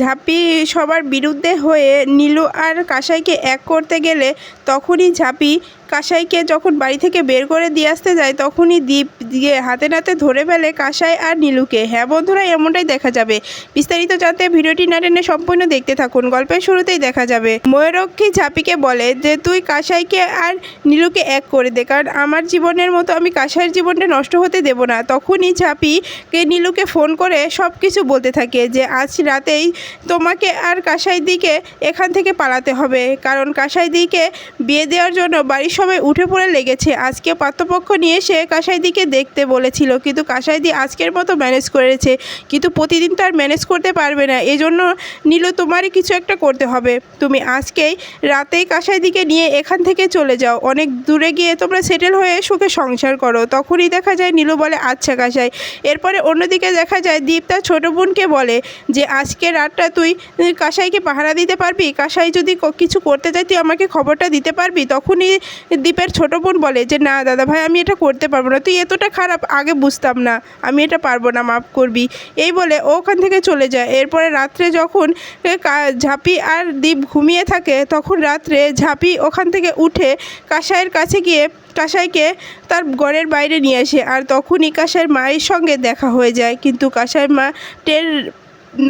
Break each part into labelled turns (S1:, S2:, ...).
S1: ঝাঁপি সবার বিরুদ্ধে হয়ে নীলু আর কাঁসাইকে এক করতে গেলে তখনই ঝাঁপি কাসাইকে যখন বাড়ি থেকে বের করে দিয়ে আসতে যায়, তখনই দীপ দিয়ে হাতে নাতে ধরে ফেলে কাসাই আর নীলুকে। হ্যাঁ বন্ধুরা, এমনটাই দেখা যাবে। বিস্তারিত জানতে ভিডিওটি না টেনে সম্পূর্ণ দেখতে থাকুন। গল্পের শুরুতেই দেখা যাবে। ময়ূরক্ষী ঝাপিকে বলে যে, তুই কাসাইকে আর নীলুকে এক করে দে, কারণ আমার জীবনের মতো আমি কাসাইয়ের জীবনটা নষ্ট হতে দেব না। তখনই ঝাঁপিকে নীলুকে ফোন করে সব কিছু বলতে থাকে যে, আজ রাতেই তোমাকে আর কাসাই দিকে এখান থেকে পালাতে হবে। কারণ কাসাই দিকে বিয়ে দেওয়ার জন্য বাড়ির সবাই উঠে পড়ে লেগেছে। আজকে পাত্রপক্ষ নিয়ে এসে কাসাইদিকে দেখতে বলেছিল, কিন্তু কাসাইদি আজকের মতো ম্যানেজ করেছে, কিন্তু প্রতিদিন তার ম্যানেজ করতে পারবে না। এজন্য নীলু, তোমারই কিছু একটা করতে হবে। তুমি আজকেই রাতেই কাসাইদিকে নিয়ে এখান থেকে চলে যাও। অনেক দূরে গিয়ে তোমরা সেটেল হয়ে সুখে সংসার করো। তখনই দেখা যায় নীলু বলে আচ্ছা কাসাই। এরপরে অন্যদিকে দেখা যায় দীপ তার ছোটো বোনকে বলে যে, আজকে রাতটা তুই কাসাইকে পাহারা দিতে পারবি? কাসাই যদি কিছু করতে চাই তুই আমাকে খবরটা দিতে পারবি? তখনই দীপের ছোটো বোন বলে যে, না দাদা ভাই, আমি এটা করতে পারব না। তুই এতটা খারাপ, আগে বুঝতাম না। আমি এটা পারব না, মাফ করবি। এই বলে ওখান থেকে চলে যায়। এরপরে রাত্রে যখন ঝাঁপি আর দীপ ঘুমিয়ে থাকে, তখন রাত্রে ঝাঁপি ওখান থেকে উঠে কাসাইয়ের কাছে গিয়ে, কাসাইকে তার ঘরের বাইরে নিয়ে আসে। আর তখনই কাসাইয়ের মায়ের সঙ্গে দেখা হয়ে যায়। কিন্তু কাসাইয়ের মা টের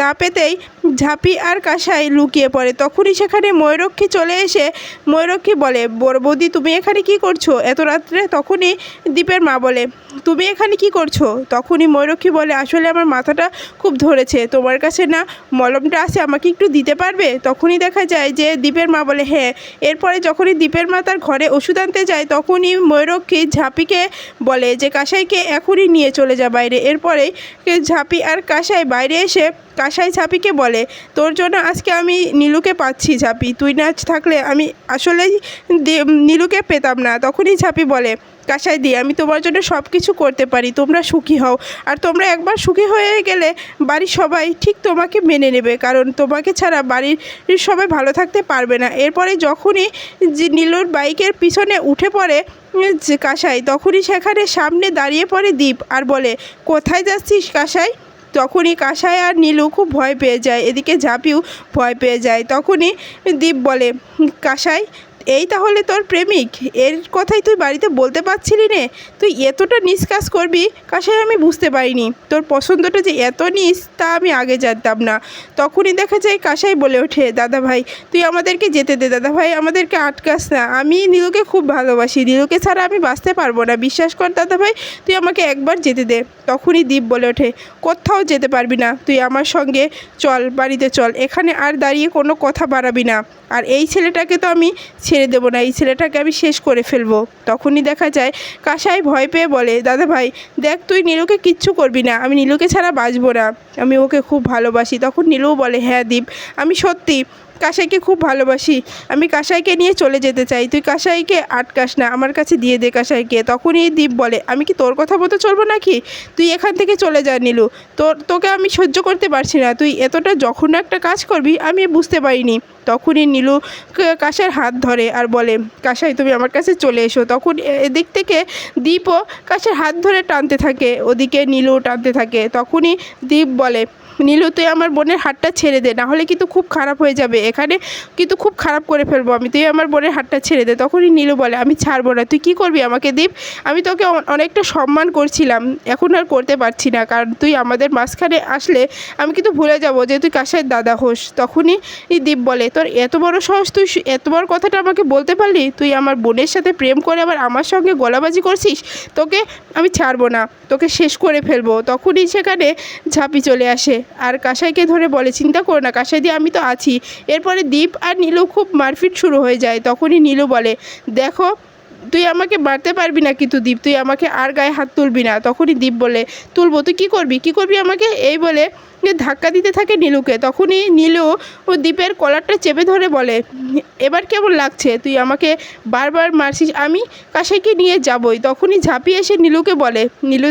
S1: না পেতেই ঝাঁপি আর কাসাই লুকিয়ে পড়ে। তখনই সেখানে ময়ূরক্ষী চলে এসে ময়ূরক্ষী বলে বৌদি তুমি এখানে কি করছ? এত রাত্রে তখনই দ্বীপের মা বলে, তুমি এখানে কি করছ? তখনই ময়ূরক্ষী বলে, আসলে আমার মাথাটা খুব ধরেছে, তোমার কাছে না মলমটা আছে, আমাকে একটু দিতে পারবে? তখনই দেখা যায় যে দ্বীপের মা বলে হ্যাঁ। এরপরে যখনই দ্বীপের মা তার ঘরে ওষুধ আনতে যায়, তখনই ময়ূরক্ষী ঝাঁপিকে বলে যে, কাসাইকে এখনই নিয়ে চলে যা বাইরে। এরপরে ঝাঁপি আর কাসাই বাইরে এসে কাসাই ঝাঁপিকে বলে, তোর জন্য আজকে আমি নীলুকে পাচ্ছি ঝাঁপি। তুই না থাকলে আমি আসলেই নীলুকে পেতাম না। তখনই ঝাঁপি বলে, কাসাই দি, আমি তোমার জন্য সব কিছু করতে পারি, তোমরা সুখী হও। আর তোমরা একবার সুখী হয়ে গেলে বাড়ির সবাই ঠিক তোমাকে মেনে নেবে, কারণ তোমাকে ছাড়া বাড়ির সবাই ভালো থাকতে পারবে না। এরপরে যখনই নীলুর বাইকের পিছনে উঠে পড়ে কাসাই, তখনই সেখানে সামনে দাঁড়িয়ে পড়ে দীপ আর বলে, কোথায় যাচ্ছিস কাসাই? তখনই কাসায় আর নীলু খুব ভয় পেয়ে যায়। এদিকে ঝাঁপিও ভয় পেয়ে যায়। তখনই দীপ বলে, কাসাই এই তাহলে তোর প্রেমিক। এর কথাই তুই বাড়িতে বলতে পারছিলি নে। তুই এতটা নিজ কাজ করবি কাসাই আমি বুঝতে পারিনি। তোর পছন্দটা যে এত নিস, তা আমি আগে জানতাম না। তখনই দেখা যায় কাসাই বলে ওঠে, দাদা ভাই, তুই আমাদেরকে যেতে দে, দাদা ভাই, আমাদেরকে আটকাস না। আমি নীলুকে খুব ভালোবাসি। নীলুকে ছাড়া আমি বাঁচতে পারব না। বিশ্বাস কর, দাদা ভাই, তুই আমাকে একবার যেতে দে। তখনই দীপ বলে ওঠে, কোথাও যেতে পারবি না। তুই আমার সঙ্গে চল, বাড়িতে চল। এখানে আর দাঁড়িয়ে কোনো কথা বাড়াবি না। আর এই ছেলেটাকে তো আমি ছেড়ে দেবো না, এই ছেলেটাকে আমি শেষ করে ফেলব। তখনই দেখা যায়, কাসাই ভয় পেয়ে বলে, দাদা ভাই, দেখ তুই নীলুকে কিচ্ছু করবি না, আমি নীলুকে ছাড়া বাঁচবো না। আমি ওকে খুব ভালোবাসি। তখন নীলুও বলে হ্যাঁ দীপ, আমি সত্যি কাসাইকে খুব ভালোবাসি। আমি কাসাইকে নিয়ে চলে যেতে চাই। তুই কাসাইকে আটকাস না, আমার কাছে দিয়ে দে কাসাইকে। তখনই দীপ বলে, আমি কি তোর কথা মতো চলবো নাকি? তুই এখান থেকে চলে যা নীলু। তোর, তোকে আমি সহ্য করতে পারছি না। তুই এতটা যখন একটা কাজ করবি, আমি বুঝতে পারিনি। তখনই নীলু কাসার হাত ধরে আর বলে, কাসাই, তুমি আমার কাছে চলে এসো। তখন এদিক থেকে দীপও কাসার হাত ধরে টানতে থাকে। ওদিকে নীলু টানতে থাকে। তখনই দীপ বলে নীলু তুই আমার বোনের হাতটা ছেড়ে দে, না হলে কিন্তু খুব খারাপ হয়ে যাবে। এখানে কিন্তু খুব খারাপ করে ফেলব আমি। তুই আমার বোনের হাতটা ছেড়ে দে, তখনই নীলু বলে, আমি ছাড়বো না। তুই কি করবি আমাকে দীপ? আমি তোকে অনেকটা সম্মান করছিলাম। এখন আর করতে পারছি না। কারণ তুই আমাদের মাঝখানে আসলে আমি কিন্তু ভুলে যাব যে তুই কাসার দাদা হোস। তখনই দীপ বলে, তোর এত বড় সাহস তুই এত বড় কথাটা আমাকে বলতে পারলি? তুই আমার বোনের সাথে প্রেম করে আবার আমার সঙ্গে গলাবাজি করছিস? তোকে আমি ছাড়বো না। তোকে শেষ করে ফেলব। তখনই সেখানে ঝাঁপি চলে আসে। আর কাসাইকে ধরে বলে, চিন্তা করো না কাসাই দিয়ে আমি তো আছি। এরপরে দীপ আর নীলু খুব মারপিট শুরু হয়ে যায়। তখনই নীলু বলে, দেখো, তুই আমাকে মারতে পারবি না কিন্তু দীপ, তুই আমাকে আর গায়ে হাত তুলবি না। তখনই দীপ বলে, তুলবো, তুই কী করবি? কী করবি আমাকে? এই বলে ধাক্কা দিতে থাকে নীলুকে, তখনই নীলু ও দীপের কলারটা চেপে ধরে বলে, এবার কেমন লাগছে? তুই আমাকে বারবার মারছিস, আমি কাসাইকে নিয়ে যাবই। তখনই ঝাঁপিয়ে এসে নীলুকে বলে, নীলু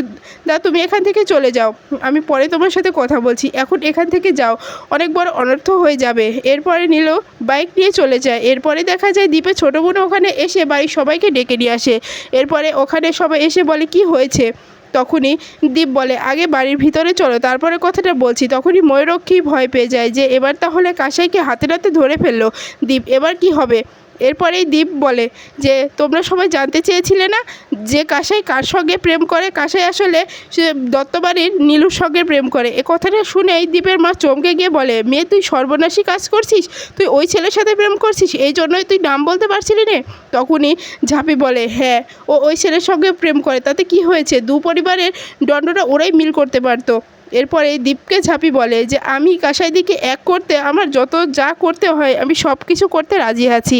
S1: দা, তুমি এখান থেকে চলে যাও, আমি পরে তোমার সাথে কথা বলছি, এখন এখান থেকে যাও অনেক বড় অনর্থ হয়ে যাবে। এরপরে নীলু বাইক নিয়ে চলে যায়। এরপরে দেখা যায় দীপের ছোটো বোন ওখানে এসে বাড়ির সবাইকে ডেকে নিয়ে আসে। এরপরে ওখানে সবাই এসে বলে, কি হয়েছে? তখনই দীপ বলে, আগে বাড়ির ভিতরে চলো, তারপরে কথাটা বলছি। তখনই ময়ূরক্ষী ভয় পেয়ে যায় যে, এবার তাহলে কাসাইকে হাতে নাতে ধরে ফেলল। দীপ, এবার কি হবে? এরপরেই দীপ বলে যে, তোমরা সবাই জানতে চেয়েছিলে না যে কাসাই কার সঙ্গে প্রেম করে? কাসাই আসলে সে দত্তবাড়ির নীলুর সঙ্গে প্রেম করে। এ কথাটা শুনেই দীপের মা চমকে গিয়ে বলে, মেয়ে, তুই সর্বনাশী কাজ করছিস? তুই ওই ছেলের সাথে প্রেম করছিস? এই জন্যই তুই নাম বলতে পারছিলি নে? তখনই ঝাঁপি বলে হ্যাঁ ও ওই ছেলের সঙ্গে প্রেম করে। তাতে কি হয়েছে? দু পরিবারের দণ্ডটা ওরাই মিল করতে পারতো। এরপরে দীপকে ঝাঁপি বলে যে, আমি কাসাইদিকে এক করতে, আমার যত যা করতে হয়, আমি সব কিছু করতে রাজি আছি।